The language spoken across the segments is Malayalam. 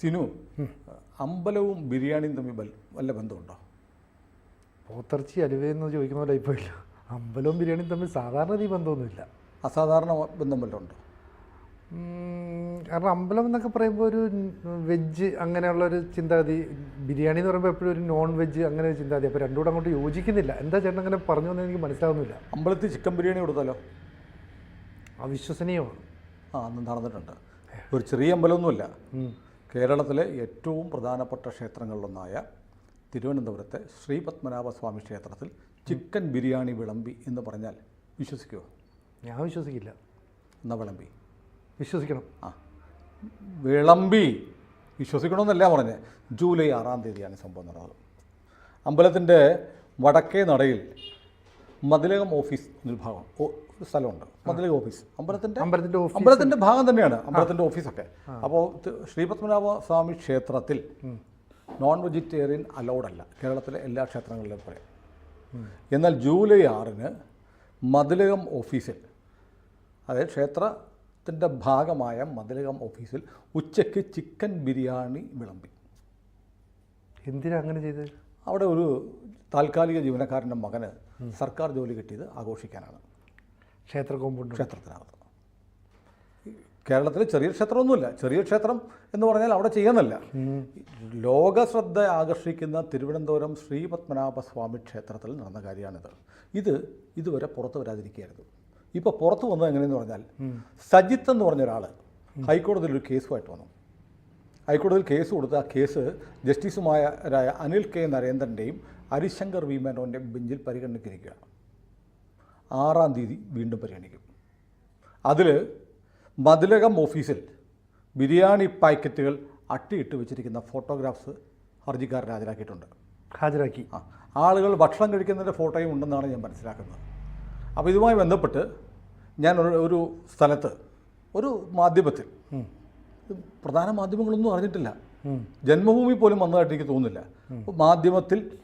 സിനു അമ്പലവും ബിരിയാണിയും തമ്മിൽ വല്ല- ബന്ധമുണ്ടോ? പോത്തിറച്ചി അലുവയെന്ന് ചോദിക്കുന്ന പോലെ ഇപ്പോൾ ഇല്ല അമ്പലവും ബിരിയാണിയും തമ്മിൽ സാധാരണ രീതി ബന്ധമൊന്നുമില്ല. അസാധാരണ ബന്ധം വല്ലതും ഉണ്ടോ? കാരണം അമ്പലം എന്നൊക്കെ പറയുമ്പോൾ ഒരു വെജ് അങ്ങനെയുള്ള ഒരു ചിന്താഗതി. ബിരിയാണി എന്ന് പറയുമ്പോൾ എപ്പോഴും ഒരു നോൺ വെജ് അങ്ങനെ ഒരു ചിന്താഗതി. അപ്പോൾ രണ്ടും കൂടെ അങ്ങോട്ട് യോജിക്കുന്നില്ല. എന്താ ചേട്ടൻ അങ്ങനെ പറഞ്ഞു എന്ന് എനിക്ക് മനസ്സിലാവുന്നില്ല. അമ്പലത്തിൽ ചിക്കൻ ബിരിയാണി കൊടുത്താലോ? അവിശ്വസനീയമാണ്. ആ അന്ന് നടന്നിട്ടുണ്ട്. ഒരു ചെറിയ അമ്പലമൊന്നുമില്ല. കേരളത്തിലെ ഏറ്റവും പ്രധാനപ്പെട്ട ക്ഷേത്രങ്ങളിലൊന്നായ തിരുവനന്തപുരത്തെ ശ്രീ പത്മനാഭസ്വാമി ക്ഷേത്രത്തിൽ ചിക്കൻ ബിരിയാണി വിളമ്പി എന്ന് പറഞ്ഞാൽ വിശ്വസിക്കുമോ ഞാൻ വിശ്വസിക്കില്ല. എന്നാ വിളമ്പി? വിശ്വസിക്കണം. ആ. വിളമ്പി. വിശ്വസിക്കണമെന്നല്ല പറഞ്ഞത് ജൂലൈ ആറാം തീയതിയാണ് സംഭവം നടന്നത്. അമ്പലത്തിന്റെ വടക്കേ നടയിൽ മതിലകം ഓഫീസ് എന്നൊരു ഭാഗം. സ്ഥലമുണ്ട്. Public office. അമ്പലത്തിന്റെ അമ്പലത്തിന്റെ അമ്പലത്തിന്റെ അമ്പലത്തിന്റെ ഭാഗം തന്നെയാണ്. അമ്പലത്തിന്റെ ഓഫീസൊക്കെ. അപ്പോൾ ശ്രീപത്മനാഭ സ്വാമി ക്ഷേത്രത്തിൽ നോൺ വെജിറ്റേറിയൻ അലൗഡ് അല്ല. കേരളത്തിലെ എല്ലാ ക്ഷേത്രങ്ങളിലും പോലെ എന്നാൽ ജൂലൈ ആറിന് മതിലകം ഓഫീസിൽ അതായത് ക്ഷേത്രത്തിന്റെ ഭാഗമായ മതിലകം ഓഫീസിൽ ഉച്ചയ്ക്ക് ചിക്കൻ ബിരിയാണി വിളമ്പി. എന്തിനാ അങ്ങനെ ചെയ്തത്? അവിടെ ഒരു താൽക്കാലിക ജീവനക്കാരന്റെ മകന് സർക്കാർ ജോലി കിട്ടിയത് ആഘോഷിക്കാനാണ്. ക്ഷേത്ര കോമ്പൗണ്ട്? ക്ഷേത്രത്തിനകത്ത്. കേരളത്തിൽ ചെറിയ ക്ഷേത്രമൊന്നുമില്ല. ചെറിയ ക്ഷേത്രം എന്ന് പറഞ്ഞാൽ അവിടെ ചെയ്യുന്നില്ല ലോക ശ്രദ്ധ ആകർഷിക്കുന്ന തിരുവനന്തപുരം ശ്രീ പത്മനാഭ സ്വാമി ക്ഷേത്രത്തിൽ നടന്ന കാര്യമാണിത്. ഇത് ഇതുവരെ പുറത്ത് വരാതിരിക്കുകയായിരുന്നു. ഇപ്പോൾ പുറത്ത് വന്നത് എങ്ങനെയെന്ന് പറഞ്ഞാൽ സജിത്ത് എന്ന് പറഞ്ഞ ഒരാൾ ഹൈക്കോടതിയിൽ ഒരു കേസുമായിട്ട് വന്നു. ഹൈക്കോടതിയിൽ കേസ് കൊടുത്ത ആ കേസ് ജസ്റ്റിസുമാരായ അനിൽ കെ നരേന്ദ്രന്റെയും ഹരിശങ്കർ വി മേനോന്റെയും ബെഞ്ചിൽ പരിഗണിച്ചിരിക്കുകയാണ് ആറാം തീയതി വീണ്ടും പരിഗണിക്കും. അതിൽ മതിലകം ഓഫീസിൽ ബിരിയാണി പാക്കറ്റുകൾ അട്ടിയിട്ട് വെച്ചിരിക്കുന്ന ഫോട്ടോഗ്രാഫ്സ് ഹർജിക്കാരൻ ഹാജരാക്കിയിട്ടുണ്ട്. ഹാജരാക്കി. ആ ആളുകൾ ഭക്ഷണം കഴിക്കുന്നതിന്റെ ഫോട്ടോയും ഉണ്ടെന്നാണ് ഞാൻ മനസ്സിലാക്കുന്നത്. അപ്പോൾ ഇതുമായി ബന്ധപ്പെട്ട് ഞാൻ ഒരു സ്ഥലത്ത് ഒരു മാധ്യമത്തിൽ പ്രധാന മാധ്യമങ്ങളൊന്നും അറിഞ്ഞിട്ടില്ല. ജന്മഭൂമി പോലും വന്നതായിട്ട് എനിക്ക് തോന്നുന്നില്ല. മാധ്യമത്തിൽ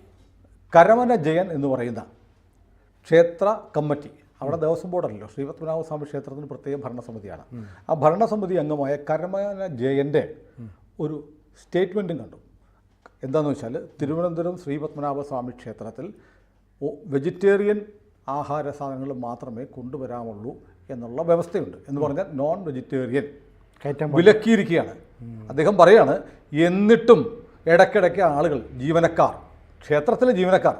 കരമന ജയൻ എന്ന് പറയുന്ന ക്ഷേത്ര കമ്മിറ്റി. അവിടെ ദേവസ്വം ബോർഡല്ലോ ശ്രീപത്മനാഭ സ്വാമി ക്ഷേത്രത്തിന് പ്രത്യേക ഭരണസമിതിയാണ്. ആ ഭരണസമിതി അംഗമായ കരമന ജയന്റെ ഒരു സ്റ്റേറ്റ്മെന്റും കണ്ടു. എന്താണെന്ന് വെച്ചാൽ തിരുവനന്തപുരം ശ്രീപത്മനാഭ സ്വാമി ക്ഷേത്രത്തിൽ വെജിറ്റേറിയൻ ആഹാര സാധനങ്ങൾ മാത്രമേ കൊണ്ടുവരാമുള്ളൂ എന്നുള്ള വ്യവസ്ഥയുണ്ട്. എന്ന് പറഞ്ഞാൽ നോൺ വെജിറ്റേറിയൻ വിലക്കിയിരിക്കുകയാണ്. അദ്ദേഹം പറയാണ് എന്നിട്ടും ഇടയ്ക്കിടയ്ക്ക് ആളുകൾ ജീവനക്കാർ ക്ഷേത്രത്തിലെ ജീവനക്കാർ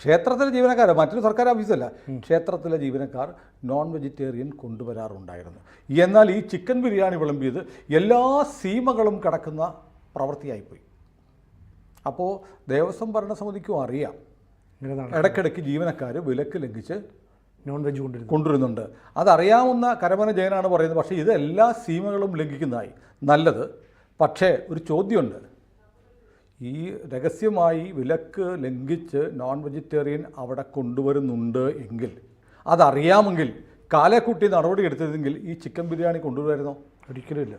ക്ഷേത്രത്തിലെ ജീവനക്കാർ മറ്റൊരു സർക്കാർ ഓഫീസല്ല. ക്ഷേത്രത്തിലെ ജീവനക്കാർ നോൺ വെജിറ്റേറിയൻ കൊണ്ടുവരാറുണ്ടായിരുന്നു എന്നാൽ ഈ ചിക്കൻ ബിരിയാണി വിളമ്പിയത് എല്ലാ സീമകളും കടക്കുന്ന പ്രവൃത്തിയായിപ്പോയി. അപ്പോൾ ദേവസ്വം ഭരണസമിതിക്കും അറിയാം. ഇടയ്ക്കിടയ്ക്ക് ജീവനക്കാർ വിലക്ക് ലംഘിച്ച് നോൺ വെജ് കൊണ്ടിരുന്നു കൊണ്ടുവരുന്നുണ്ട്. അതറിയാവുന്ന കരമന ജയനാണ് പറയുന്നത്. പക്ഷേ ഇത് എല്ലാ സീമകളും ലംഘിക്കുന്നതായി. നല്ലത്. പക്ഷേ ഒരു ചോദ്യമുണ്ട്. ഈ രഹസ്യമായി വിലക്ക് ലംഘിച്ച് നോൺ വെജിറ്റേറിയൻ അവിടെ കൊണ്ടുവരുന്നുണ്ട് എങ്കിൽ അതറിയാമെങ്കിൽ കാലക്കുട്ടി നടപടി എടുത്തതെങ്കിൽ ഈ ചിക്കൻ ബിരിയാണി കൊണ്ടുവരുമായിരുന്നോ? ഒരിക്കലും ഇല്ല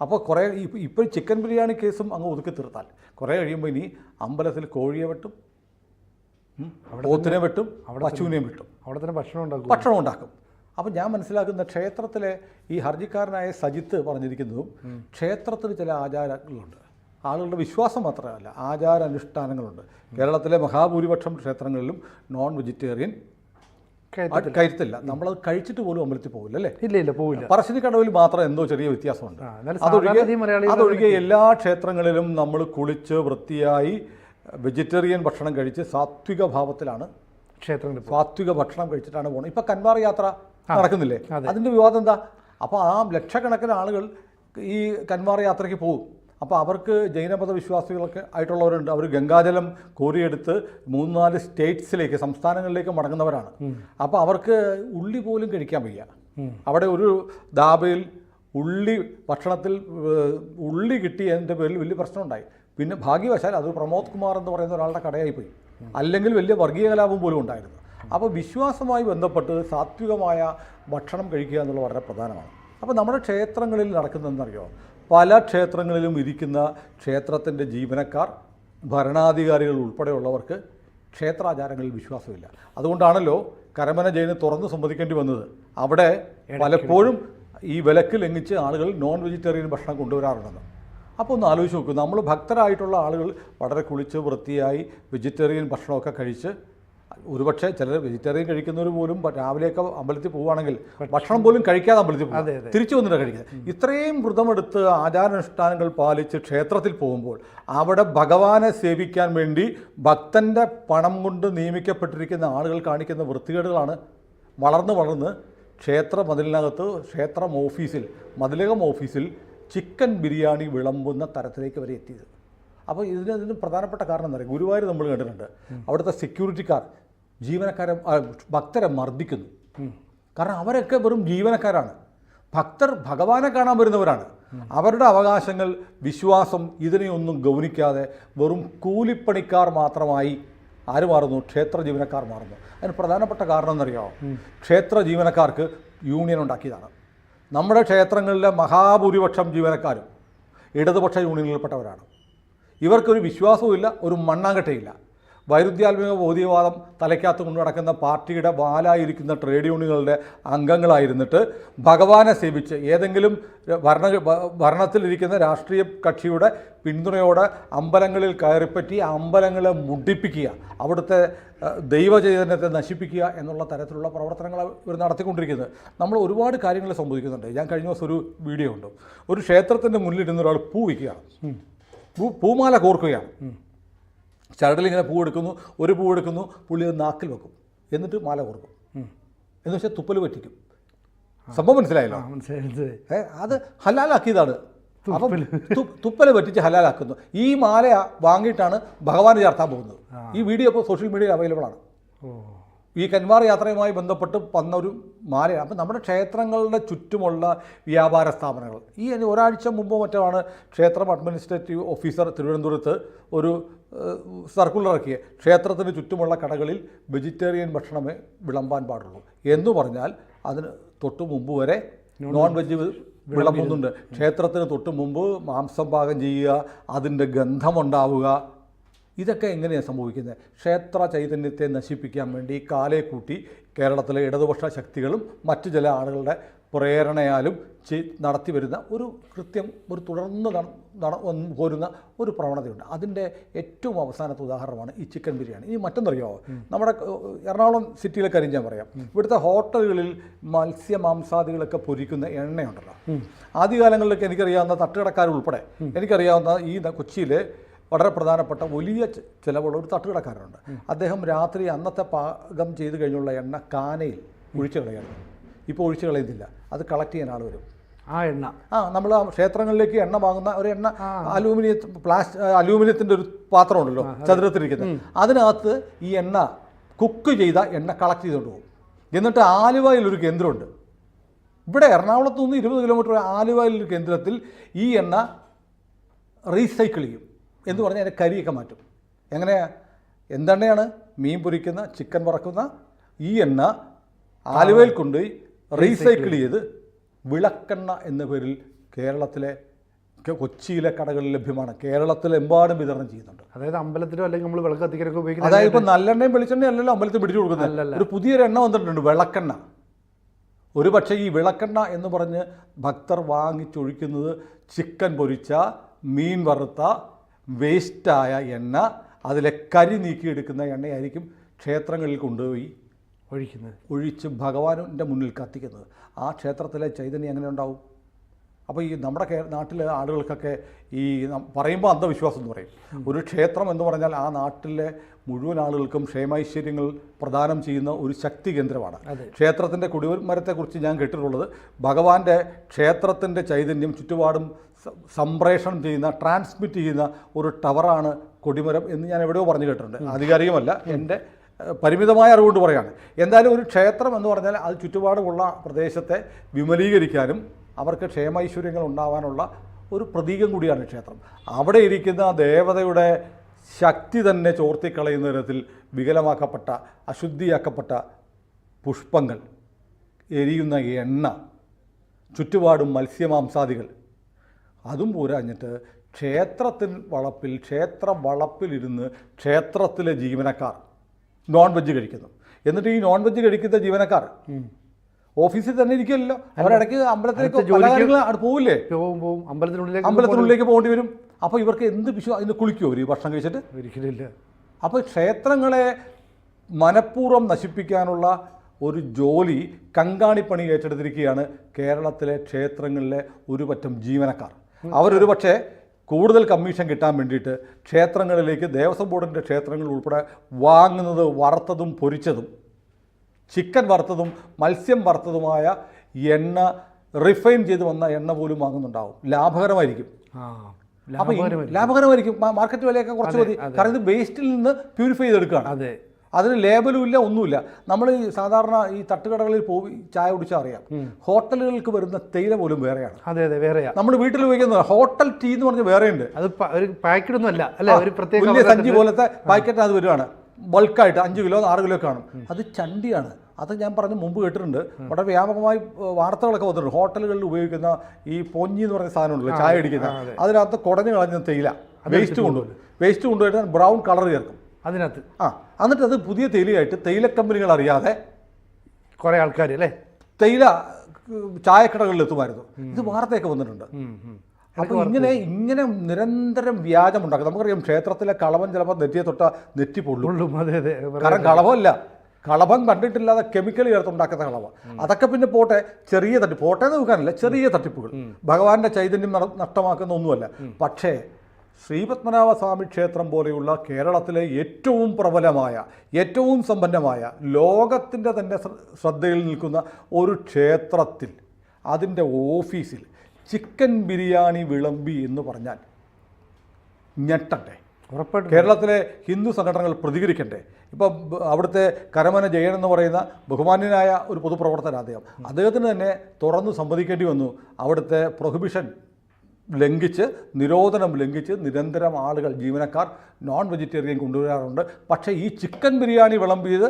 അപ്പോൾ കുറേ ഇപ്പോൾ ചിക്കൻ ബിരിയാണി കേസും അങ്ങ് ഒതുക്കി തീർത്താൽ കുറേ കഴിയുമ്പോൾ ഇനി അമ്പലത്തിൽ കോഴിയെ വെട്ടും അവിടെ പോത്തിനെ വെട്ടും പശുവിനെയും വെട്ടും. അവിടെ തന്നെ ഭക്ഷണം ഉണ്ടാക്കും ഭക്ഷണം ഉണ്ടാക്കും. അപ്പം ഞാൻ മനസ്സിലാക്കുന്ന ക്ഷേത്രത്തിലെ ഈ ഹർജിക്കാരനായ സജിത്ത് പറഞ്ഞിരിക്കുന്നതും ക്ഷേത്രത്തിൽ ചില ആചാരങ്ങളുണ്ട്. ആളുകളുടെ വിശ്വാസം മാത്രമല്ല ആചാരാനുഷ്ഠാനങ്ങളുണ്ട്. കേരളത്തിലെ മഹാഭൂരിപക്ഷം ക്ഷേത്രങ്ങളിലും നോൺ വെജിറ്റേറിയൻ കയറ്റത്തില്ല. നമ്മളത് കഴിച്ചിട്ട് പോലും അമ്പലത്തിൽ പോകില്ല അല്ലേ? ഇല്ല ഇല്ല പോവില്ല. പറശ്ശിനിക്കടവിൽ മാത്രം എന്തോ ചെറിയ വ്യത്യാസമുണ്ട്. അതൊഴികെ അതൊഴികെ എല്ലാ ക്ഷേത്രങ്ങളിലും നമ്മൾ കുളിച്ച് വൃത്തിയായി വെജിറ്റേറിയൻ ഭക്ഷണം കഴിച്ച് സാത്വിക ഭാവത്തിലാണ് ക്ഷേത്രങ്ങളിൽ സാത്വിക ഭക്ഷണം കഴിച്ചിട്ടാണ് പോകുന്നത്. ഇപ്പം കൻവാർ യാത്ര നടക്കുന്നില്ലേ? അതിന്റെ അതിന്റെ വിവാദം എന്താ? അപ്പോൾ ആ ലക്ഷക്കണക്കിന് ആളുകൾ ഈ കൻവാർ യാത്രയ്ക്ക് പോകും. അപ്പോൾ അവർക്ക് ജൈനമത വിശ്വാസികളൊക്കെ ആയിട്ടുള്ളവരുണ്ട്. അവർ ഗംഗാജലം കോരിയെടുത്ത് മൂന്ന് നാല് സ്റ്റേറ്റ്സിലേക്ക് സംസ്ഥാനങ്ങളിലേക്ക് മടങ്ങുന്നവരാണ്. അപ്പോൾ അവർക്ക് ഉള്ളി പോലും കഴിക്കാൻ വയ്യ. അവിടെ ഒരു ദാബയിൽ ഉള്ളി ഭക്ഷണത്തിൽ ഉള്ളി കിട്ടി എന്റെ പേരിൽ വലിയ പ്രശ്നമുണ്ടായി. പിന്നെ ഭാഗ്യവശാൽ അത് പ്രമോദ് കുമാർ എന്ന് പറയുന്ന ഒരാളുടെ കടയായി പോയി അല്ലെങ്കിൽ വലിയ വർഗീയ കലാപം പോലും ഉണ്ടായിരുന്നു. അപ്പോൾ വിശ്വാസമായി ബന്ധപ്പെട്ട് സാത്വികമായ ഭക്ഷണം കഴിക്കുക എന്നുള്ളത് വളരെ പ്രധാനമാണ്. അപ്പോൾ നമ്മുടെ ക്ഷേത്രങ്ങളിൽ നടക്കുന്നതെന്നറിയോ? പല ക്ഷേത്രങ്ങളിലും ഇരിക്കുന്ന ക്ഷേത്രത്തിന്റെ ജീവനക്കാർ ഭരണാധികാരികൾ ഉൾപ്പെടെയുള്ളവർക്ക് ക്ഷേത്രാചാരങ്ങളിൽ വിശ്വാസമില്ല. അതുകൊണ്ടാണല്ലോ കരമന ജയിന് തുറന്ന് സമ്മതിക്കേണ്ടി വന്നത്. അവിടെ പലപ്പോഴും ഈ വിലക്ക് ലംഘിച്ച് ആളുകൾ നോൺ വെജിറ്റേറിയൻ ഭക്ഷണം കൊണ്ടുവരാറുണ്ടെന്ന്. അപ്പോൾ ഒന്ന് ആലോചിച്ച് നോക്കൂ നമ്മൾ ഭക്തരായിട്ടുള്ള ആളുകൾ വളരെ കുളിച്ച് വൃത്തിയായി വെജിറ്റേറിയൻ ഭക്ഷണമൊക്കെ കഴിച്ച് ഒരുപക്ഷെ ചിലർ വെജിറ്റേറിയൻ കഴിക്കുന്നവർ പോലും രാവിലെയൊക്കെ അമ്പലത്തിൽ പോവുകയാണെങ്കിൽ ഭക്ഷണം പോലും കഴിക്കാതെ അമ്പലത്തിൽ പോകും തിരിച്ചു വന്നിട്ട് കഴിക്കുന്നത് ഇത്രയും വ്രതമെടുത്ത് ആചാരാനുഷ്ഠാനങ്ങൾ പാലിച്ച് ക്ഷേത്രത്തിൽ പോകുമ്പോൾ അവിടെ ഭഗവാനെ സേവിക്കാൻ വേണ്ടി ഭക്തന്റെ പണം കൊണ്ട് നിയമിക്കപ്പെട്ടിരിക്കുന്ന ആളുകൾ കാണിക്കുന്ന വൃത്തികേടുകളാണ് വളർന്ന് വളർന്ന് ക്ഷേത്ര മതിലിനകത്ത് ക്ഷേത്രം ഓഫീസിൽ മതിലകം ഓഫീസിൽ ചിക്കൻ ബിരിയാണി വിളമ്പുന്ന തരത്തിലേക്ക് വരെ എത്തിയത്. അപ്പോൾ ഇതിന് ഇതിന് പ്രധാനപ്പെട്ട കാരണം എന്താ പറയുക ഗുരുവായൂർ നമ്മൾ കണ്ടിട്ടുണ്ട്. അവിടുത്തെ സെക്യൂരിറ്റിക്കാർ ജീവനക്കാരെ ഭക്തരെ മർദ്ദിക്കുന്നു. കാരണം അവരൊക്കെ വെറും ജീവനക്കാരാണ്. ഭക്തർ ഭഗവാനെ കാണാൻ വരുന്നവരാണ്. അവരുടെ അവകാശങ്ങൾ വിശ്വാസം ഇതിനെയൊന്നും ഗൗനിക്കാതെ വെറും കൂലിപ്പണിക്കാർ മാത്രമായി ആര് മാറുന്നു? ക്ഷേത്ര ജീവനക്കാർ മാറുന്നു. അതിന് പ്രധാനപ്പെട്ട കാരണം എന്നറിയാമോ ക്ഷേത്ര ജീവനക്കാർക്ക് യൂണിയൻ ഉണ്ടാക്കിയതാണ്. നമ്മുടെ ക്ഷേത്രങ്ങളിലെ മഹാഭൂരിപക്ഷം ജീവനക്കാരും ഇടതുപക്ഷ യൂണിയനിൽപ്പെട്ടവരാണ്. ഇവർക്കൊരു വിശ്വാസവുമില്ല ഒരു മണ്ണാങ്കട്ടയില്ല വൈരുദ്ധ്യാത്മിക ബോധ്യവാദം തലയ്ക്കകത്ത് കൊണ്ടു നടക്കുന്ന പാർട്ടിയുടെ വാലായിരിക്കുന്ന ട്രേഡ് യൂണിയനുകളുടെ അംഗങ്ങളായിരുന്നിട്ട് ഭഗവാനെ സേവിച്ച് ഏതെങ്കിലും ഭരണ ഭരണത്തിലിരിക്കുന്ന രാഷ്ട്രീയ കക്ഷിയുടെ പിന്തുണയോടെ അമ്പലങ്ങളിൽ കയറിപ്പറ്റി അമ്പലങ്ങളെ മുടിപ്പിക്കുക അവിടുത്തെ ദൈവചൈതന്യത്തെ നശിപ്പിക്കുക എന്നുള്ള തരത്തിലുള്ള പ്രവർത്തനങ്ങൾ ഇവർ നടത്തിക്കൊണ്ടിരിക്കുന്നത്. നമ്മൾ ഒരുപാട് കാര്യങ്ങൾ സംഭവിക്കുന്നുണ്ട് ഞാൻ കഴിഞ്ഞ ദിവസം ഒരു വീഡിയോ ഉണ്ട് ഒരു ക്ഷേത്രത്തിന്റെ മുന്നിലിരുന്ന ഒരാൾ പൂ പൂമാല കോർക്കുകയാണ്. ചരടിൽ ഇങ്ങനെ പൂ എടുക്കുന്നു ഒരു പൂ എടുക്കുന്നു പുള്ളി അത് നാക്കിൽ വെക്കും. എന്നിട്ട് മാല കോർക്കും. എന്ന് വെച്ചാൽ തുപ്പൽ പറ്റിക്കും. സംഭവം മനസ്സിലായല്ലോ? മനസ്സിലായി അത് ഹലാലാക്കിയതാണ്. അപ്പം തു- തുപ്പൽ പറ്റിച്ച് ഹലാലാക്കുന്നു. ഈ മാല വാങ്ങിയിട്ടാണ് ഭഗവാന് ചേർത്താൻ പോകുന്നത്. ഈ വീഡിയോ ഇപ്പോൾ സോഷ്യൽ മീഡിയയിൽ അവൈലബിൾ ആണ് ഓ. ഈ കന്മാർ യാത്രയുമായി ബന്ധപ്പെട്ട് വന്നൊരു മാലയാണ്. അപ്പം നമ്മുടെ ക്ഷേത്രങ്ങളുടെ ചുറ്റുമുള്ള വ്യാപാര സ്ഥാപനങ്ങൾ. ഈ ഒരാഴ്ച മുമ്പ് മറ്റാണ് ക്ഷേത്രം അഡ്മിനിസ്ട്രേറ്റീവ് ഓഫീസർ തിരുവനന്തപുരത്ത് ഒരു സർക്കുലർ ഇറക്കിയ. ക്ഷേത്രത്തിന് ചുറ്റുമുള്ള കടകളിൽ വെജിറ്റേറിയൻ ഭക്ഷണമേ വിളമ്പാൻ പാടുള്ളൂ. എന്ന് പറഞ്ഞാൽ അതിന് തൊട്ട് മുമ്പ് വരെ നോൺ വെജ് വിളമ്പുന്നുണ്ട്. ക്ഷേത്രത്തിന് തൊട്ട് മുമ്പ് മാംസം പാകം ചെയ്യുക അതിന്റെ ഗന്ധമുണ്ടാവുക ഇതൊക്കെ എങ്ങനെയാണ് സംഭവിക്കുന്നത്? ക്ഷേത്ര ചൈതന്യത്തെ നശിപ്പിക്കാൻ വേണ്ടി കാലേ കൂട്ടി കേരളത്തിലെ ഇടതുപക്ഷ ശക്തികളും മറ്റു ചില ആളുകളുടെ പ്രേരണയാലും ചെയ്- നടത്തി വരുന്ന ഒരു കൃത്യം ഒരു തുടർന്ന് പോരുന്ന ഒരു പ്രവണതയുണ്ട്. അതിന്റെ ഏറ്റവും അവസാനത്തെ ഉദാഹരണമാണ് ഈ ചിക്കൻ ബിരിയാണി. ഇനി മറ്റൊന്നറിയാമോ നമ്മുടെ എറണാകുളം സിറ്റിയിലെ കാര്യം ഞാൻ പറയാം. ഇവിടുത്തെ ഹോട്ടലുകളിൽ മത്സ്യ മാംസാദികളൊക്കെ പൊരിക്കുന്ന എണ്ണയുണ്ടല്ലോ. ആദ്യകാലങ്ങളിലൊക്കെ എനിക്കറിയാവുന്ന തട്ടുകടക്കാരുൾപ്പെടെ എനിക്കറിയാവുന്ന ഈ കൊച്ചിയിലെ വളരെ പ്രധാനപ്പെട്ട വലിയ ചിലവുള്ള ഒരു തട്ടുകടക്കാരനുണ്ട്. അദ്ദേഹം രാത്രി അന്നത്തെ പാകം ചെയ്ത് കഴിഞ്ഞുള്ള എണ്ണ കാനയിൽ ഒഴിച്ചു കളയുന്നു ഇപ്പോൾ ഒഴിച്ചു കളയുന്നില്ല. അത് കളക്ട് ചെയ്യാൻ ആൾ വരും. ആ എണ്ണ. ആ നമ്മൾ ആ ക്ഷേത്രങ്ങളിലേക്ക് എണ്ണ വാങ്ങുന്ന ഒരു എണ്ണ അലൂമിനിയ പ്ലാസ്റ്റ് അലൂമിനിയത്തിന്റെ ഒരു പാത്രം ഉണ്ടല്ലോ ചതുരത്തിരിക്കുന്നത് അതിനകത്ത് ഈ എണ്ണ കുക്ക് ചെയ്ത എണ്ണ കളക്ട് ചെയ്തുകൊണ്ട് പോകും. എന്നിട്ട് ആലുവയിൽ ഒരു കേന്ദ്രമുണ്ട്. ഇവിടെ എറണാകുളത്ത് നിന്ന് ഇരുപത് കിലോമീറ്റർ ആലുവയിൽ ഒരു കേന്ദ്രത്തിൽ ഈ എണ്ണ റീസൈക്കിൾ ചെയ്യും. എന്ന് പറഞ്ഞാൽ അതിന്റെ കരിയൊക്കെ മാറ്റും. എങ്ങനെയാ എന്തെണ്ണയാണ്? മീൻ പൊരിക്കുന്ന ചിക്കൻ വറക്കുന്ന ഈ എണ്ണ ആലുവയിൽ കൊണ്ടുപോയി റീസൈക്കിൾ ചെയ്ത് വിളക്കെണ്ണ എന്ന പേരിൽ കേരളത്തിലെ കൊച്ചിയിലെ കടകളിൽ ലഭ്യമാണ്. കേരളത്തിലെമ്പാടും വിതരണം ചെയ്യുന്നുണ്ട്. അതായത് അമ്പലത്തിലോ അല്ലെങ്കിൽ നമ്മൾ വിളക്ക് കത്തിക്കാനൊക്കെ ഉപയോഗിക്കുന്നത് അതായത് ഇപ്പോൾ നല്ലെണ്ണയും വെളിച്ചെണ്ണയും അല്ലല്ലോ അമ്പലത്തിൽ പിടിച്ചു കൊടുക്കുന്നത്. അല്ല ഒരു പുതിയൊരു എണ്ണ വന്നിട്ടുണ്ട് വിളക്കെണ്ണ. ഒരു പക്ഷേ ഈ വിളക്കെണ്ണ എന്ന് പറഞ്ഞ് ഭക്തർ വാങ്ങിച്ചൊഴിക്കുന്നത് ചിക്കൻ പൊരിച്ച മീൻ വറുത്ത വേസ്റ്റായ എണ്ണ അതിലെ കരി നീക്കിയെടുക്കുന്ന എണ്ണയായിരിക്കും ക്ഷേത്രങ്ങളിൽ കൊണ്ടുപോയി ഒഴിക്കുന്നത്. ഒഴിച്ച് ഭഗവാനിന്റെ മുന്നിൽ കത്തിക്കുന്നത്. ആ ക്ഷേത്രത്തിലെ ചൈതന്യം എങ്ങനെ ഉണ്ടാവും? അപ്പോൾ ഈ നമ്മുടെ കേ നാട്ടിലെ ആളുകൾക്കൊക്കെ ഈ പറയുമ്പോൾ അന്ധവിശ്വാസം എന്ന് പറയും. ഒരു ക്ഷേത്രം എന്ന് പറഞ്ഞാൽ ആ നാട്ടിലെ മുഴുവൻ ആളുകൾക്കും ക്ഷേമൈശ്വര്യങ്ങൾ പ്രദാനം ചെയ്യുന്ന ഒരു ശക്തി കേന്ദ്രമാണ്. ക്ഷേത്രത്തിന്റെ കുടിമരത്തെക്കുറിച്ച് ഞാൻ കേട്ടിട്ടുള്ളത് ഭഗവാന്റെ ക്ഷേത്രത്തിന്റെ ചൈതന്യം ചുറ്റുപാടും സംപ്രേഷണം ചെയ്യുന്ന ട്രാൻസ്മിറ്റ് ചെയ്യുന്ന ഒരു ടവറാണ് കൊടിമരം എന്ന് ഞാൻ എവിടെയോ പറഞ്ഞു കേട്ടിട്ടുണ്ട്. ആധികാരികമല്ല എന്റെ പരിമിതമായ അറിവുകൊണ്ട് പറയാണ്. എന്തായാലും ഒരു ക്ഷേത്രം എന്ന് പറഞ്ഞാൽ അത് ചുറ്റുപാടുമുള്ള പ്രദേശത്തെ വിമലീകരിക്കാനും അവർക്ക് ക്ഷേമൈശ്വര്യങ്ങൾ ഉണ്ടാവാനുള്ള ഒരു പ്രതീകം കൂടിയാണ് ക്ഷേത്രം. അവിടെ ഇരിക്കുന്ന ദേവതയുടെ ശക്തി തന്നെ ചോർത്തിക്കളയുന്ന തരത്തിൽ വികലമാക്കപ്പെട്ട അശുദ്ധിയാക്കപ്പെട്ട പുഷ്പങ്ങൾ എരിയുന്ന എണ്ണ ചുറ്റുപാടും മത്സ്യമാംസാദികൾ അതും പോരാഞ്ഞിട്ട് ക്ഷേത്രത്തിൽ വളപ്പിൽ ക്ഷേത്ര വളപ്പിലിരുന്ന് ക്ഷേത്രത്തിലെ ജീവനക്കാർ നോൺ വെജ് കഴിക്കുന്നു. എന്നിട്ട് ഈ നോൺ വെജ് കഴിക്കുന്ന ജീവനക്കാർ ഓഫീസിൽ തന്നെ ഇരിക്കുമല്ലോ അവരിടയ്ക്ക് അമ്പലത്തിലേക്ക് അവിടെ പോവില്ലേ? പോവും പോവും അമ്പലത്തിനുള്ളിലേക്ക് അമ്പലത്തിനുള്ളിലേക്ക് പോകേണ്ടി വരും. അപ്പോൾ ഇവർക്ക് എന്ത് വിശ്വാസം ഇന്ന് കുളിക്കുമോ ഒരു ഭക്ഷണം കഴിച്ചിട്ട്? ഒരിക്കലില്ല അപ്പോൾ ക്ഷേത്രങ്ങളെ മനഃപൂർവം നശിപ്പിക്കാനുള്ള ഒരു ജോലി കങ്കാണിപ്പണി ഏറ്റെടുത്തിരിക്കുകയാണ് കേരളത്തിലെ ക്ഷേത്രങ്ങളിലെ ഒരു പറ്റം ജീവനക്കാർ. അവരൊരു പക്ഷേ കൂടുതൽ കമ്മീഷൻ കിട്ടാൻ വേണ്ടിയിട്ട് ക്ഷേത്രങ്ങളിലേക്ക് ദേവസ്വം ബോർഡിന്റെ ക്ഷേത്രങ്ങൾ ഉൾപ്പെടെ വാങ്ങുന്നത് വറുത്തതും പൊരിച്ചതും ചിക്കൻ വറുത്തതും മത്സ്യം വറുത്തതുമായ എണ്ണ റിഫൈൻ ചെയ്ത് വന്ന എണ്ണ പോലും വാങ്ങുന്നുണ്ടാവും. ലാഭകരമായിരിക്കും. അപ്പോൾ ലാഭകരമായിരിക്കും. മാർക്കറ്റ് വിലയൊക്കെ കുറച്ച് മതി. കാരണം ഇത് വേസ്റ്റിൽ നിന്ന് പ്യൂരിഫൈ ചെയ്തെടുക്കുകയാണ്. അതെ. അതിന് ലേബലും ഇല്ല ഒന്നുമില്ല. നമ്മൾ ഈ സാധാരണ ഈ തട്ടുകടകളിൽ പോയി ചായ കുടിച്ചാൽ അറിയാം. ഹോട്ടലുകൾക്ക് വരുന്ന തേയില പോലും വേറെയാണ്. അതെ അതെ വേറെയാ. നമ്മൾ വീട്ടിൽ ഉപയോഗിക്കുന്ന ഹോട്ടൽ ടീ എന്ന് പറഞ്ഞ് വേറെയുണ്ട്. അത് ഒരു പാക്കറ്റ് ഒന്നും അല്ല? അല്ലെ ഒരു പ്രത്യേക സഞ്ചി പോലത്തെ പാക്കറ്റ് അത് വരുവാണ്. ബൾക്കായിട്ട് അഞ്ച് കിലോ ആറ് കിലോ കാണും അത് ചണ്ടിയാണ്. അത് ഞാൻ പറഞ്ഞ് മുമ്പ് കേട്ടിട്ടുണ്ട്. വളരെ വ്യാപകമായി വാർത്തകളൊക്കെ വന്നിട്ടുണ്ട്. ഹോട്ടലുകളിൽ ഉപയോഗിക്കുന്ന ഈ പൊഞ്ഞി എന്ന് പറഞ്ഞ സാധനമുണ്ടല്ലോ ചായ അടിക്കുന്ന. അതിനകത്ത് കുടഞ്ഞു കളഞ്ഞ തേയില. വേസ്റ്റ് കൊണ്ടുവരും. വേസ്റ്റ് കൊണ്ടുപോയിട്ട് ബ്രൗൺ കളർ ചേർക്കും. അതിനകത്ത്. ആ എന്നിട്ട് അത് പുതിയ തേയിലയായിട്ട് തേയില കമ്പനികൾ അറിയാതെ കുറേ ആൾക്കാർ അല്ലേ? തേയില ചായക്കടകളിൽ എത്തുമായിരുന്നു. ഇത് വാർത്തയൊക്കെ വന്നിട്ടുണ്ട്. അപ്പോൾ ഇങ്ങനെ ഇങ്ങനെ നിരന്തരം വ്യാജം ഉണ്ടാക്കും നമുക്കറിയാം ക്ഷേത്രത്തിലെ കളവൻ ചിലപ്പോൾ നെറ്റിയെ തൊട്ട നെറ്റി പൊള്ളും. അതെ അതെ. കാരണം കളവല്ല. കളവം കണ്ടിട്ടില്ലാതെ കെമിക്കൽ ചേർത്ത് ഉണ്ടാക്കുന്ന കളവ്. അതൊക്കെ പിന്നെ പോട്ടെ ചെറിയ തട്ടിപ്പ്. പോട്ടെ നോക്കാനല്ല ചെറിയ തട്ടിപ്പുകൾ. ഭഗവാന്റെ ചൈതന്യം നഷ്ടമാക്കുന്ന ഒന്നുമല്ല. പക്ഷേ ശ്രീപത്മനാഭ സ്വാമി ക്ഷേത്രം പോലെയുള്ള കേരളത്തിലെ ഏറ്റവും പ്രബലമായ ഏറ്റവും സമ്പന്നമായ ലോകത്തിന്റെ തന്നെ ശ്രദ്ധയിൽ നിൽക്കുന്ന ഒരു ക്ഷേത്രത്തിൽ അതിന്റെ ഓഫീസിൽ ചിക്കൻ ബിരിയാണി വിളമ്പി എന്ന് പറഞ്ഞാൽ ഞെട്ടട്ടെ ഉറപ്പായിട്ടും. കേരളത്തിലെ ഹിന്ദു സംഘടനകൾ പ്രതികരിക്കണ്ടേ? ഇപ്പം അവിടുത്തെ കരമന ജയൻ എന്ന് പറയുന്ന ബഹുമാന്യനായ ഒരു പൊതുപ്രവർത്തകൻ അദ്ദേഹം അദ്ദേഹത്തിന് തന്നെ തുറന്നു സമ്മതിക്കേണ്ടി വന്നു അവിടുത്തെ പ്രൊഹിബിഷൻ ലംഘിച്ച് നിരോധനം ലംഘിച്ച് നിരന്തരം ആളുകൾ ജീവനക്കാർ നോൺ വെജിറ്റേറിയൻ കൊണ്ടുവരാറുണ്ട്. പക്ഷേ ഈ ചിക്കൻ ബിരിയാണി വിളമ്പിയത്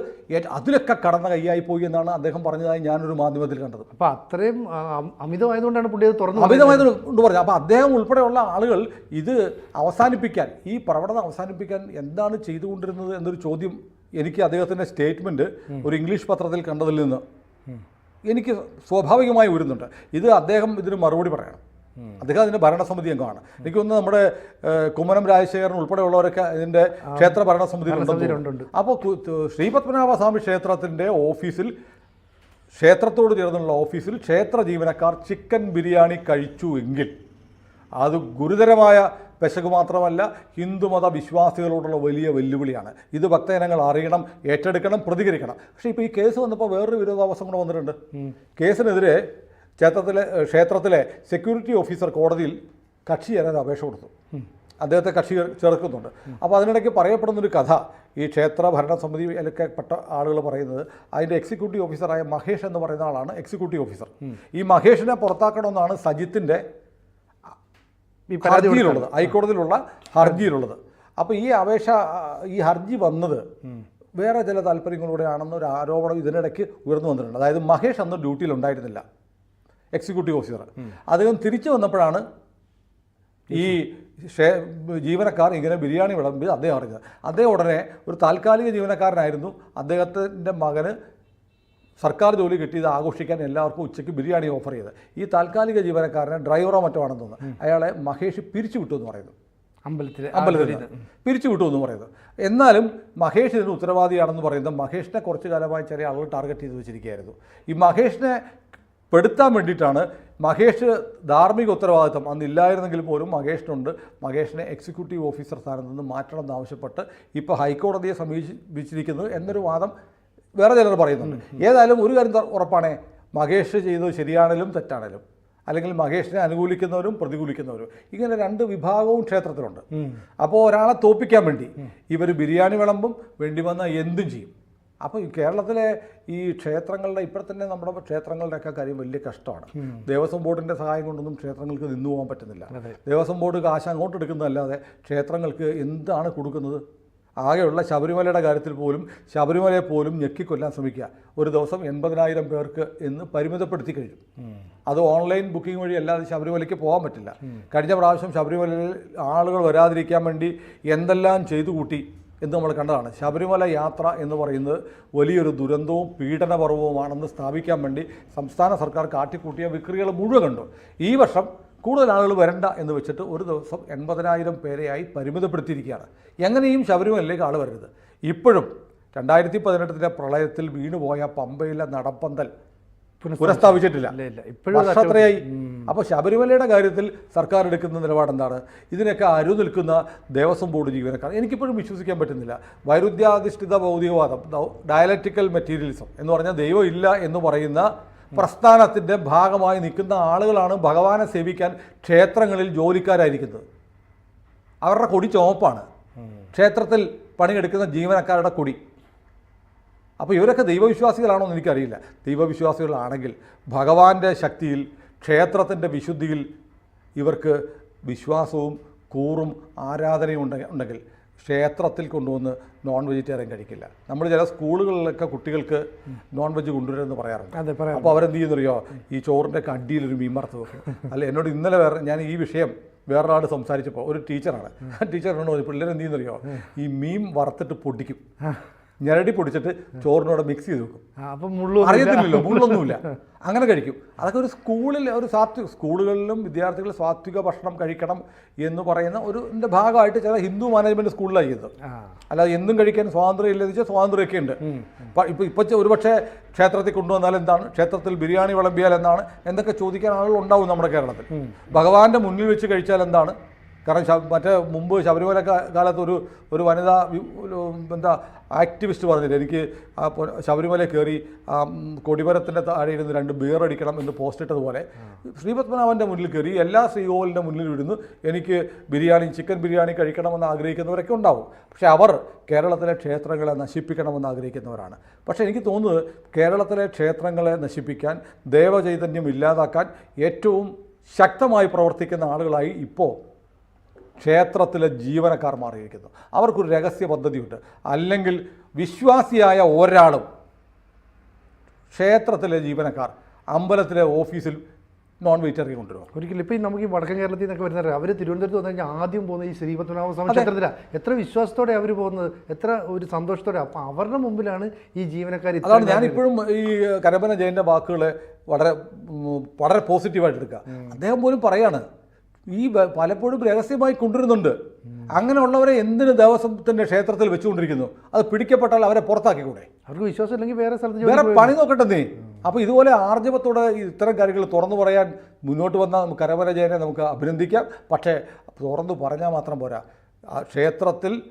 അതിലൊക്കെ കടന്ന കൈയായി പോയി എന്നാണ് അദ്ദേഹം പറഞ്ഞതായി ഞാനൊരു മാധ്യമത്തിൽ കണ്ടത്. അപ്പോൾ അത്രയും അമിതമായതുകൊണ്ടാണ് പുള്ളി അത് തുറന്നത് അമിതമായത് കൊണ്ട് പറഞ്ഞു അപ്പോൾ അദ്ദേഹം ഉൾപ്പെടെയുള്ള ആളുകൾ ഇത് അവസാനിപ്പിക്കാൻ ഈ പ്രവണത അവസാനിപ്പിക്കാൻ എന്താണ് ചെയ്തുകൊണ്ടിരുന്നത് എന്നൊരു ചോദ്യം എനിക്ക് അദ്ദേഹത്തിന്റെ സ്റ്റേറ്റ്മെന്റ് ഒരു ഇംഗ്ലീഷ് പത്രത്തിൽ കണ്ടതിൽ നിന്ന് എനിക്ക് സ്വാഭാവികമായി വരുന്നുണ്ട് ഇത് അദ്ദേഹം ഇതിന് മറുപടി പറയണം. അദ്ദേഹം അതിന്റെ ഭരണസമിതി അംഗമാണ് എനിക്ക് തോന്നുന്നു നമ്മുടെ കുമ്മനം രാജശേഖരൻ ഉൾപ്പെടെയുള്ളവരൊക്കെ ഇതിന്റെ ക്ഷേത്ര ഭരണസമിതി. അപ്പോൾ ശ്രീപത്മനാഭ സ്വാമി ക്ഷേത്രത്തിന്റെ ഓഫീസിൽ ക്ഷേത്രത്തോട് ചേർന്നുള്ള ഓഫീസിൽ ക്ഷേത്ര ജീവനക്കാർ ചിക്കൻ ബിരിയാണി കഴിച്ചു എങ്കിൽ അത് ഗുരുതരമായ പെശക് മാത്രമല്ല ഹിന്ദുമത വിശ്വാസികളോടുള്ള വലിയ വെല്ലുവിളിയാണ്. ഇത് ഭക്തജനങ്ങൾ അറിയണം ഏറ്റെടുക്കണം പ്രതികരിക്കണം. പക്ഷേ ഇപ്പോൾ ഈ കേസ് വന്നപ്പോൾ വേറൊരു വിരോധാഭാസം കൂടെ വന്നിട്ടുണ്ട്. കേസിനെതിരെ ക്ഷേത്രത്തിലെ ക്ഷേത്രത്തിലെ സെക്യൂരിറ്റി ഓഫീസർ കോടതിയിൽ കക്ഷി ചേരാൻ അപേക്ഷ കൊടുത്തു. അദ്ദേഹത്തെ കക്ഷി ചേർക്കുന്നുണ്ട്. അപ്പോൾ അതിനിടയ്ക്ക് പറയപ്പെടുന്നൊരു കഥ ഈ ക്ഷേത്ര ഭരണസമിതിയിലൊക്കെ പെട്ട ആളുകൾ പറയുന്നത് അതിന്റെ എക്സിക്യൂട്ടീവ് ഓഫീസറായ മഹേഷ് എന്ന് പറയുന്ന ആളാണ് എക്സിക്യൂട്ടീവ് ഓഫീസർ ഈ മഹേഷിനെ പുറത്താക്കണമെന്നാണ് സജിത്തിന്റെ ഹർജിയിലുള്ളത് ഹൈക്കോടതിയിലുള്ള ഹർജിയിലുള്ളത്. അപ്പോൾ ഈ അപേക്ഷ ഈ ഹർജി വന്നത് വേറെ ചില താല്പര്യങ്ങളൂടെയാണെന്നൊരു ആരോപണം ഇതിനിടയ്ക്ക് ഉയർന്നു വന്നിട്ടുണ്ട്. അതായത് മഹേഷ് അന്ന് ഡ്യൂട്ടിയിൽ ഉണ്ടായിരുന്നില്ല എക്സിക്യൂട്ടീവ് ഓഫീസർ. അദ്ദേഹം തിരിച്ചു വന്നപ്പോഴാണ് ഈ ഷേ- ജീവനക്കാർ ഇങ്ങനെ ബിരിയാണി വിളമ്പി അദ്ദേഹം അറിഞ്ഞത്. അദ്ദേഹം ഉടനെ ഒരു താൽക്കാലിക ജീവനക്കാരനായിരുന്നു. അദ്ദേഹത്തിന്റെ മകന് സർക്കാർ ജോലി കിട്ടിയത് ആഘോഷിക്കാൻ എല്ലാവർക്കും ഉച്ചയ്ക്ക് ബിരിയാണി ഓഫർ ചെയ്ത്. ഈ താൽക്കാലിക ജീവനക്കാരനെ ഡ്രൈവറോ മറ്റോ ആണെന്ന് തോന്നുന്നു. അയാളെ മഹേഷ് പിരിച്ചു വിട്ടു എന്ന് പറയുന്നു. അമ്പലത്തിൽ അമ്പലത്തിൽ പിരിച്ചു വിട്ടു എന്ന് പറയുന്നത് എന്നാലും മഹേഷ് ഇതിന് ഉത്തരവാദിയാണെന്ന് പറയുന്നത് മഹേഷിനെ കുറച്ച് കാലമായി ചെറിയ ആളുകൾ ടാർഗറ്റ് ചെയ്ത് വെച്ചിരിക്കുകയായിരുന്നു. ഈ മഹേഷിനെ പെടുത്താൻ വേണ്ടിയിട്ടാണ് മഹേഷ് ധാർമ്മിക ഉത്തരവാദിത്തം. അന്ന് ഇല്ലായിരുന്നെങ്കിൽ പോലും മഹേഷിനുണ്ട്. മഹേഷിനെ എക്സിക്യൂട്ടീവ് ഓഫീസർ സ്ഥാനത്ത് നിന്ന് മാറ്റണം എന്നാവശ്യപ്പെട്ട് ഇപ്പോൾ ഹൈക്കോടതിയെ സമീപിച്ചിരിക്കുന്നത് എന്നൊരു വാദം വേറെ ചിലർ പറയുന്നുണ്ട്. ഏതായാലും ഒരു കാര്യം ഉറപ്പാണേ മഹേഷ് ചെയ്തത് ശരിയാണേലും തെറ്റാണേലും. അല്ലെങ്കിൽ മഹേഷിനെ അനുകൂലിക്കുന്നവരും പ്രതികൂലിക്കുന്നവരും. ഇങ്ങനെ രണ്ട് വിഭാഗവും ക്ഷേത്രത്തിലുണ്ട്. അപ്പോൾ ഒരാളെ തോപ്പിക്കാൻ വേണ്ടി ഇവർ ബിരിയാണി വിളമ്പും വേണ്ടി വന്നാൽ എന്തും ചെയ്യും. അപ്പോൾ ഈ കേരളത്തിലെ ഈ ക്ഷേത്രങ്ങളുടെ ഇപ്പോൾ തന്നെ നമ്മുടെ ക്ഷേത്രങ്ങളുടെയൊക്കെ കാര്യം വലിയ കഷ്ടമാണ്. ദേവസ്വം ബോർഡിന്റെ സഹായം കൊണ്ടൊന്നും ക്ഷേത്രങ്ങൾക്ക് നിന്നു പോകാൻ പറ്റുന്നില്ല. ദേവസ്വം ബോർഡ് കാശ് അങ്ങോട്ട് എടുക്കുന്നതല്ലാതെ ക്ഷേത്രങ്ങൾക്ക് എന്താണ് കൊടുക്കുന്നത്? ആകെയുള്ള ശബരിമലയുടെ കാര്യത്തിൽ പോലും ശബരിമലയെ പോലും ഞെക്കിക്കൊല്ലാൻ ശ്രമിക്കുക. ഒരു ദിവസം എൺപതിനായിരം പേർക്ക് എന്ന് പരിമിതപ്പെടുത്തി കഴിഞ്ഞു. അത് ഓൺലൈൻ ബുക്കിംഗ് വഴി അല്ലാതെ ശബരിമലയ്ക്ക് പോകാൻ പറ്റില്ല. കഴിഞ്ഞ പ്രാവശ്യം ശബരിമലയിൽ ആളുകൾ വരാതിരിക്കാൻ വേണ്ടി എന്തെല്ലാം ചെയ്തു കൂട്ടി? എന്ന് നമ്മൾ കണ്ടതാണ്. ശബരിമല യാത്ര എന്ന് പറയുന്നത് വലിയൊരു ദുരന്തവും പീഡനപർവവുമാണെന്ന് സ്ഥാപിക്കാൻ വേണ്ടി സംസ്ഥാന സർക്കാർ കാട്ടിക്കൂട്ടിയ വിക്രികൾ മുഴുവൻ കണ്ടു. ഈ വർഷം കൂടുതൽ ആളുകൾ വരണ്ട എന്ന് വെച്ചിട്ട് ഒരു ദിവസം എൺപതിനായിരം പേരെയായി പരിമിതപ്പെടുത്തിയിരിക്കുകയാണ്. എങ്ങനെയും ശബരിമലയിലേക്ക് ആൾ വരരുത്. ഇപ്പോഴും രണ്ടായിരത്തി പതിനെട്ടിലെ പ്രളയത്തിൽ വീണുപോയ പമ്പയിലെ നടപ്പന്തൽ പുനഃസ്ഥാപിച്ചിട്ടില്ല. ഇല്ല ഇല്ല. ഇപ്പോഴും വർഷത്രയായി അപ്പോൾ ശബരിമലയുടെ കാര്യത്തിൽ സർക്കാർ എടുക്കുന്ന നിലപാട് എന്താണ്? ഇതിനൊക്കെ അരു നിൽക്കുന്ന ദേവസ്വം ബോർഡ് ജീവനക്കാർ. എനിക്കിപ്പോഴും വിശ്വസിക്കാൻ പറ്റുന്നില്ല. വൈരുദ്ധ്യാധിഷ്ഠിത ഭൗതികവാദം ഡയലക്റ്റിക്കൽ മെറ്റീരിയലിസം എന്ന് പറഞ്ഞാൽ ദൈവം ഇല്ല എന്ന് പറയുന്ന പ്രസ്ഥാനത്തിന്റെ ഭാഗമായി നിൽക്കുന്ന ആളുകളാണ് ഭഗവാനെ സേവിക്കാൻ ക്ഷേത്രങ്ങളിൽ ജോലിക്കാരായിരിക്കുന്നത്. അവരുടെ കൊടി ചുവപ്പാണ് ക്ഷേത്രത്തിൽ പണിയെടുക്കുന്ന ജീവനക്കാരുടെ കൊടി. അപ്പോൾ ഇവരൊക്കെ ദൈവവിശ്വാസികളാണോ എന്ന് എനിക്കറിയില്ല. ദൈവവിശ്വാസികളാണെങ്കിൽ ഭഗവാന്റെ ശക്തിയിൽ ക്ഷേത്രത്തിന്റെ വിശുദ്ധിയിൽ ഇവർക്ക് വിശ്വാസവും കൂറും ആരാധനയും ഉണ്ടെ- ഉണ്ടെങ്കിൽ ക്ഷേത്രത്തിൽ കൊണ്ടുവന്ന് നോൺ വെജിറ്റേറിയൻ കഴിക്കില്ല. നമ്മൾ ചില സ്കൂളുകളിലൊക്കെ കുട്ടികൾക്ക് നോൺ വെജ് കൊണ്ടുവരുമെന്ന് പറയാറുണ്ട്. അപ്പോൾ അവരെന്ത് ചെയ്യുന്നറിയോ? ഈ ചോറിന്റെ ഒക്കെ ഒരു മീൻ വറുത്ത് വെക്കും. അല്ല എന്നോട് ഇന്നലെ വേറെ ഞാൻ ഈ വിഷയം വേറൊരാൾ സംസാരിച്ചപ്പോൾ ഒരു ടീച്ചറാണ്. ആ ടീച്ചർ എന്നോട് പറഞ്ഞു പിള്ളേർ എന്ത് ചെയ്യുന്നറിയോ? ഈ മീൻ വറുത്തിട്ട് പൊടിക്കും. ഞരടി പൊടിച്ചിട്ട് ചോറിനോട് മിക്സ് ചെയ്ത് വെക്കും. അപ്പം മുള്ളു അറിയത്തില്ലല്ലോ മുള്ളൊന്നുമില്ല. അങ്ങനെ കഴിക്കും. അതൊക്കെ ഒരു സ്കൂളിൽ ഒരു സാത്വിക സ്കൂളുകളിലും വിദ്യാർത്ഥികൾ സാത്വിക ഭക്ഷണം കഴിക്കണം എന്ന് പറയുന്ന ഒരു ഭാഗമായിട്ട് ചില ഹിന്ദു മാനേജ്മെന്റ് ചെയ്തത് അല്ലാതെ എന്തും കഴിക്കാൻ സ്വാതന്ത്ര്യം ഇല്ലെന്ന് വെച്ചാൽ സ്വാതന്ത്ര്യമൊക്കെ ഉണ്ട്. ഇപ്പോൾ ഇപ്പോൾ ഇപ്പോൾ ഒരുപക്ഷെ ക്ഷേത്രത്തിൽ കൊണ്ടുവന്നാൽ എന്താണ്? ക്ഷേത്രത്തിൽ ബിരിയാണി വിളമ്പിയാൽ എന്താണ്? എന്തൊക്കെ ചോദിക്കാൻ ആളുകൾ ഉണ്ടാവും നമ്മുടെ കേരളത്തിൽ. ഭഗവാന്റെ മുന്നിൽ വെച്ച് കഴിച്ചാൽ എന്താണ്? കാരണം മറ്റേ മുമ്പ് ശബരിമല കാലത്ത് ഒരു ഒരു വനിതാ എന്താ ആക്ടിവിസ്റ്റ് പറഞ്ഞില്ല? എനിക്ക് ശബരിമല കയറി കൊടിമരത്തിന്റെ താഴെ ഇരുന്ന് രണ്ട് ബിയർ അടിക്കണം എന്ന് പോസ്റ്റ് ഇട്ടതുപോലെ ശ്രീപത്മനാഭന്റെ മുന്നിൽ കയറി എല്ലാ ശ്രീകോവിലിന്റെ മുന്നിൽ ഇരുന്ന് എനിക്ക് ബിരിയാണി ചിക്കൻ ബിരിയാണി കഴിക്കണമെന്ന് ആഗ്രഹിക്കുന്നവരൊക്കെ ഉണ്ടാവും. പക്ഷേ അവർ കേരളത്തിലെ ക്ഷേത്രങ്ങളെ നശിപ്പിക്കണമെന്ന് ആഗ്രഹിക്കുന്നവരാണ്. പക്ഷേ എനിക്ക് തോന്നുന്നത് കേരളത്തിലെ ക്ഷേത്രങ്ങളെ നശിപ്പിക്കാൻ ദേവചൈതന്യം ഇല്ലാതാക്കാൻ ഏറ്റവും ശക്തമായി പ്രവർത്തിക്കുന്ന ആളുകളായി ഇപ്പോൾ ക്ഷേത്രത്തിലെ ജീവനക്കാർ മാറിയിരിക്കുന്നു. അവർക്കൊരു രഹസ്യ പദ്ധതിയുണ്ട്. അല്ലെങ്കിൽ വിശ്വാസിയായ ഒരാളും ക്ഷേത്രത്തിലെ ജീവനക്കാർ അമ്പലത്തിലെ ഓഫീസിൽ നോൺ വെജിറ്റേറിയൻ കൊണ്ടുവരും ഒരിക്കലും ഇപ്പം നമുക്ക് ഈ വടക്കൻ കേരളത്തിൽ നിന്നൊക്കെ വരുന്നവർ അവർ തിരുവനന്തപുരത്ത് വന്നു കഴിഞ്ഞാൽ ആദ്യം പോകുന്ന ഈ ശ്രീപത്മനാഭ സ്വാമി ക്ഷേത്രത്തിലാണ് എത്ര വിശ്വാസത്തോടെ അവർ പോകുന്നത്? എത്ര ഒരു സന്തോഷത്തോടെ? അപ്പം അവരുടെ മുമ്പിലാണ് ഈ ജീവനക്കാർ അതാണ് ഞാനിപ്പോഴും ഈ കരമന ജയന്റെ വാക്കുകളെ വളരെ വളരെ പോസിറ്റീവായിട്ട് എടുക്കുക. അദ്ദേഹം പോലും പറയാണ് ഈ പലപ്പോഴും രഹസ്യമായി കൊണ്ടുവരുന്നുണ്ട്. അങ്ങനെയുള്ളവരെ എന്തിന് ദേവസ്വത്തിന്റെ ക്ഷേത്രത്തിൽ വെച്ചുകൊണ്ടിരിക്കുന്നു? അത് പിടിക്കപ്പെട്ടാൽ അവരെ പുറത്താക്കിക്കൂടെ? അവർക്ക് വിശ്വാസം ഇല്ലെങ്കിൽ വേറെ സ്ഥലത്ത് വേറെ പണി നോക്കട്ടെ നീ. അപ്പോൾ ഇതുപോലെ ആർജവത്തോടെ ഇത്തരം കാര്യങ്ങൾ തുറന്നു പറയാൻ മുന്നോട്ട് വന്ന കരമന ജയനെ നമുക്ക് അഭിനന്ദിക്കാം. പക്ഷേ തുറന്നു പറഞ്ഞാൽ മാത്രം പോരാ. ആ ക്ഷേത്രത്തിൽ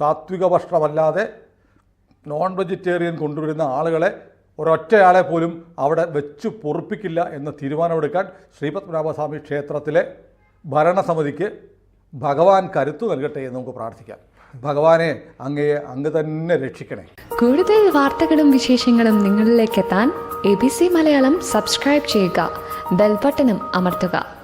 സാത്വിക ഭക്ഷണമല്ലാതെ നോൺ വെജിറ്റേറിയൻ കൊണ്ടുവരുന്ന ആളുകളെ ഒരൊറ്റയാളെ പോലും അവിടെ വെച്ച് പൊറുപ്പിക്കില്ല എന്ന തീരുമാനമെടുക്കാൻ ശ്രീപത്മനാഭസ്വാമി ക്ഷേത്രത്തിലെ ഭരണസമിതിക്ക് ഭഗവാൻ കരുത്തു നൽകട്ടെ എന്ന് നമുക്ക് പ്രാർത്ഥിക്കാം. ഭഗവാനെ അങ്ങയെ അങ്ങ് തന്നെ രക്ഷിക്കണേ. കൂടുതൽ വാർത്തകളും വിശേഷങ്ങളും നിങ്ങളിലേക്ക് എത്താൻ A B C Malayalam subscribe ചെയ്യുക. ബെൽബട്ടനും അമർത്തുക.